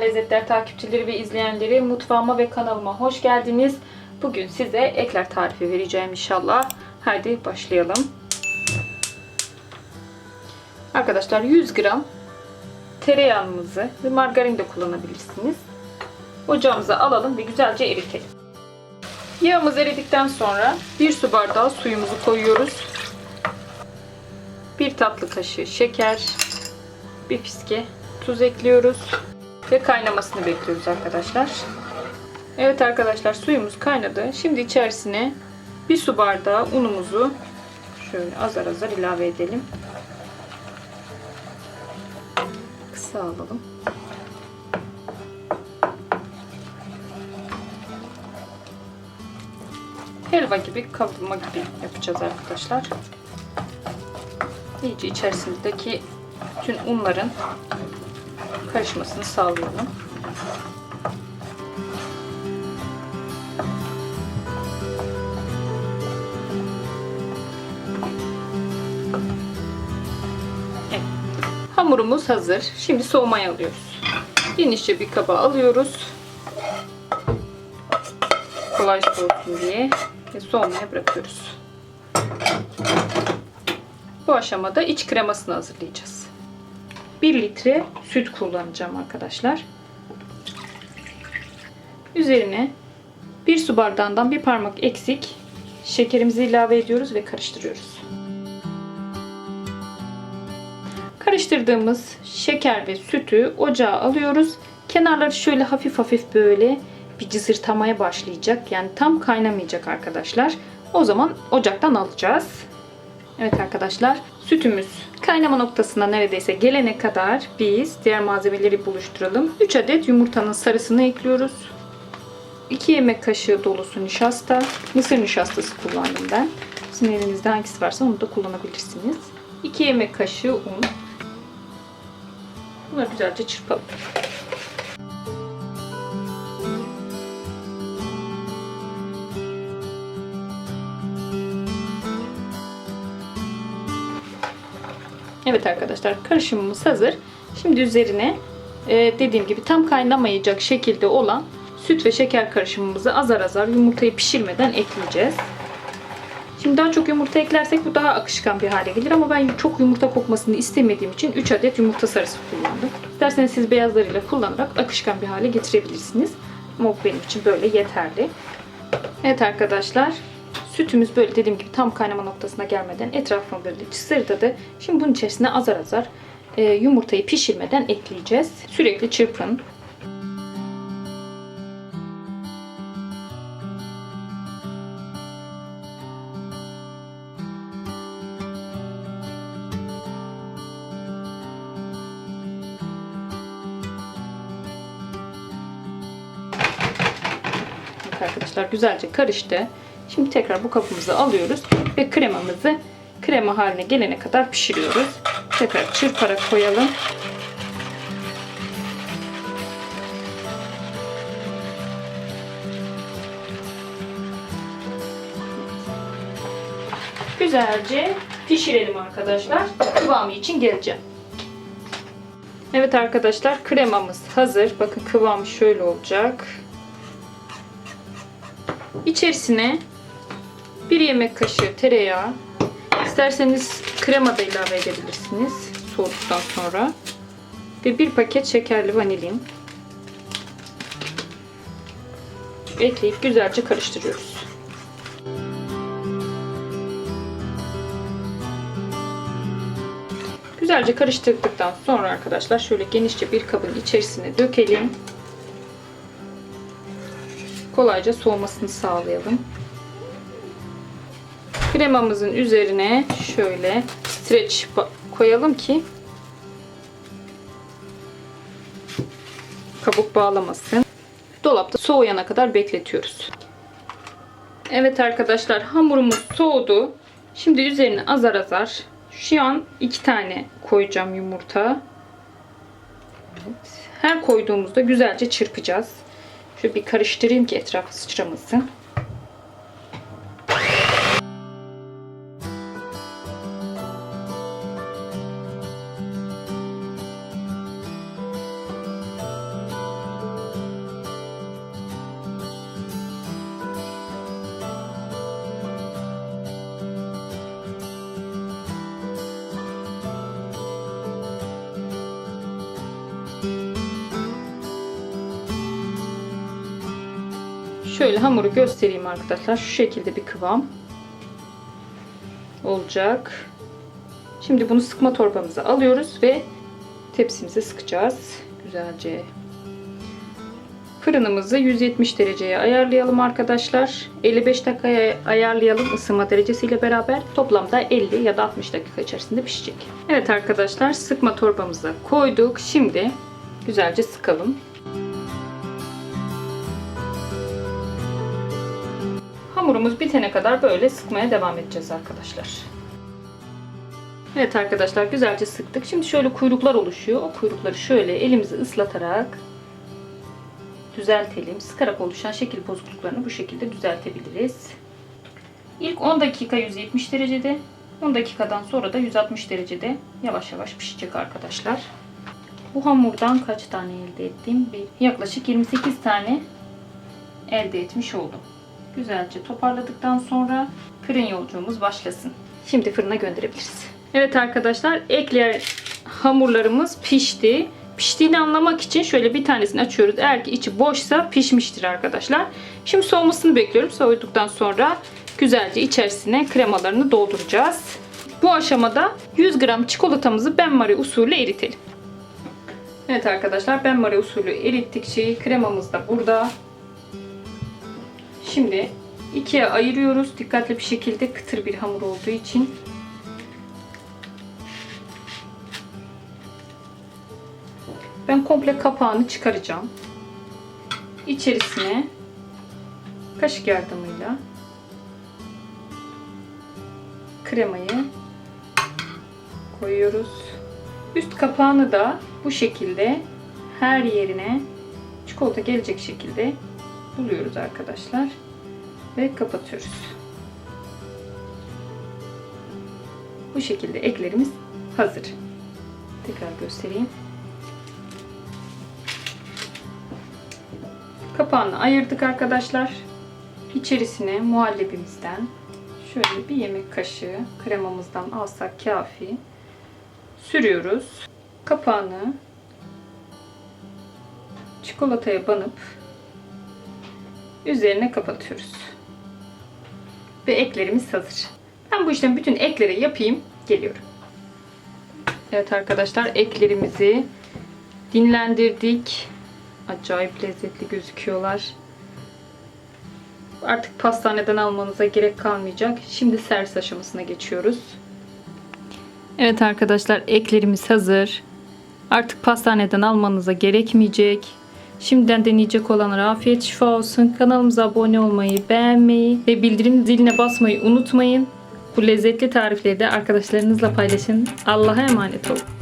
Lezzetler takipçileri ve izleyenleri mutfağıma ve kanalıma hoş geldiniz. Bugün size ekler tarifi vereceğim inşallah. Hadi başlayalım. Arkadaşlar 100 gram tereyağımızı ve margarin de kullanabilirsiniz. Ocağımıza alalım ve güzelce eritelim. Yağımız eridikten sonra 1 su bardağı suyumuzu koyuyoruz. 1 tatlı kaşığı şeker, bir fiske tuz ekliyoruz ve kaynamasını bekliyoruz arkadaşlar. Evet arkadaşlar suyumuz kaynadı. Şimdi içerisine bir su bardağı unumuzu şöyle azar azar ilave edelim. Kısa alalım. Helva gibi kavurma gibi yapacağız arkadaşlar. İyice içerisindeki bütün unların karışmasını sağlayalım. Evet. Hamurumuz hazır. Şimdi soğumaya alıyoruz. Genişçe bir kaba alıyoruz. Kolay soğusun diye ve soğumaya bırakıyoruz. Bu aşamada iç kremasını hazırlayacağız. 1 litre süt kullanacağım arkadaşlar. Üzerine 1 su bardağından bir parmak eksik şekerimizi ilave ediyoruz ve karıştırıyoruz. Karıştırdığımız şeker ve sütü ocağa alıyoruz. Kenarları şöyle hafif hafif böyle bir cızırtamaya başlayacak. Yani tam kaynamayacak arkadaşlar. O zaman ocaktan alacağız. Evet arkadaşlar sütümüz kaynama noktasına neredeyse gelene kadar biz diğer malzemeleri buluşturalım. 3 adet yumurtanın sarısını ekliyoruz. 2 yemek kaşığı dolusu nişasta. Mısır nişastası kullandım ben. Sizin elinizde hangisi varsa onu da kullanabilirsiniz. 2 yemek kaşığı un. Bunları güzelce çırpalım. Evet arkadaşlar karışımımız hazır. Şimdi üzerine e, dediğim gibi tam kaynamayacak şekilde olan süt ve şeker karışımımızı azar azar yumurtayı pişirmeden ekleyeceğiz. Şimdi daha çok yumurta eklersek bu daha akışkan bir hale gelir ama ben çok yumurta kokmasını istemediğim için 3 adet yumurta sarısı kullandım. İsterseniz siz beyazlarıyla kullanarak akışkan bir hale getirebilirsiniz. Ama benim için böyle yeterli. Evet arkadaşlar Sütümüz böyle dediğim gibi tam kaynama noktasına gelmeden etrafına böyle sırdadı. Şimdi bunun içerisine azar azar e, yumurtayı pişirmeden ekleyeceğiz. Sürekli çırpın. Arkadaşlar güzelce karıştı. Şimdi tekrar bu kabımızı alıyoruz ve kremamızı krema haline gelene kadar pişiriyoruz. Tekrar çırparak koyalım. Güzelce pişirelim arkadaşlar. Kıvamı için geleceğim. Evet arkadaşlar kremamız hazır. Bakın kıvamı şöyle olacak. İçerisine 1 yemek kaşığı tereyağı. İsterseniz krema da ilave edebilirsiniz soğuduktan sonra. Ve bir paket şekerli vanilin. Ekleyip güzelce karıştırıyoruz. Güzelce karıştırdıktan sonra arkadaşlar şöyle genişçe bir kabın içerisine dökelim. Kolayca soğumasını sağlayalım. Kremamızın üzerine şöyle streç koyalım ki kabuk bağlamasın. Dolapta soğuyana kadar bekletiyoruz. Evet arkadaşlar hamurumuz soğudu. Şimdi üzerine azar azar şu an iki tane koyacağım yumurta. Evet. Her koyduğumuzda güzelce çırpacağız. Şöyle bir karıştırayım ki etrafı sıçramasın. Şöyle hamuru göstereyim arkadaşlar. Şu şekilde bir kıvam olacak. Şimdi bunu sıkma torbamıza alıyoruz ve tepsimize sıkacağız. Güzelce. Fırınımızı 170 dereceye ayarlayalım arkadaşlar. 55 dakikaya ayarlayalım ısınma derecesiyle beraber. Toplamda 50 ya da 60 dakika içerisinde pişecek. Evet arkadaşlar sıkma torbamıza koyduk. Şimdi güzelce sıkalım. Hamurumuz bitene kadar böyle sıkmaya devam edeceğiz arkadaşlar. Evet arkadaşlar güzelce sıktık. Şimdi şöyle kuyruklar oluşuyor. O kuyrukları şöyle elimizi ıslatarak düzeltelim. Sıkarak oluşan şekil bozukluklarını bu şekilde düzeltebiliriz. İlk 10 dakika 170 derecede, 10 dakikadan sonra da 160 derecede yavaş yavaş pişecek arkadaşlar. Bu hamurdan kaç tane elde ettim? Bir, yaklaşık 28 tane elde etmiş oldum. Güzelce toparladıktan sonra fırın yolculuğumuz başlasın. Şimdi fırına gönderebiliriz. Evet arkadaşlar ekler hamurlarımız pişti. Piştiğini anlamak için şöyle bir tanesini açıyoruz. Eğer ki içi boşsa pişmiştir arkadaşlar. Şimdi soğumasını bekliyorum. Soğuduktan sonra güzelce içerisine kremalarını dolduracağız. Bu aşamada 100 gram çikolatamızı benmari usulü eritelim. Evet arkadaşlar benmari usulü erittik şeyi. Kremamız da burada. Şimdi ikiye ayırıyoruz. Dikkatli bir şekilde kıtır bir hamur olduğu için. Ben komple kapağını çıkaracağım. İçerisine kaşık yardımıyla kremayı koyuyoruz. Üst kapağını da bu şekilde her yerine çikolata gelecek şekilde buluyoruz arkadaşlar ve kapatıyoruz. Bu şekilde eklerimiz hazır. Tekrar göstereyim. Kapağını ayırdık arkadaşlar. İçerisine muhallebimizden şöyle bir yemek kaşığı kremamızdan alsak kafi. Sürüyoruz. Kapağını çikolataya banıp üzerine kapatıyoruz. Ve eklerimiz hazır. Ben bu işlemi bütün ekleri yapayım. Geliyorum. Evet arkadaşlar eklerimizi dinlendirdik. Acayip lezzetli gözüküyorlar. Artık pastaneden almanıza gerek kalmayacak. Şimdi servis aşamasına geçiyoruz. Evet arkadaşlar eklerimiz hazır. Artık pastaneden almanıza gerekmeyecek. Şimdiden deneyecek olanlara afiyet şifa olsun. Kanalımıza abone olmayı, beğenmeyi ve bildirim ziline basmayı unutmayın. Bu lezzetli tarifleri de arkadaşlarınızla paylaşın. Allah'a emanet olun.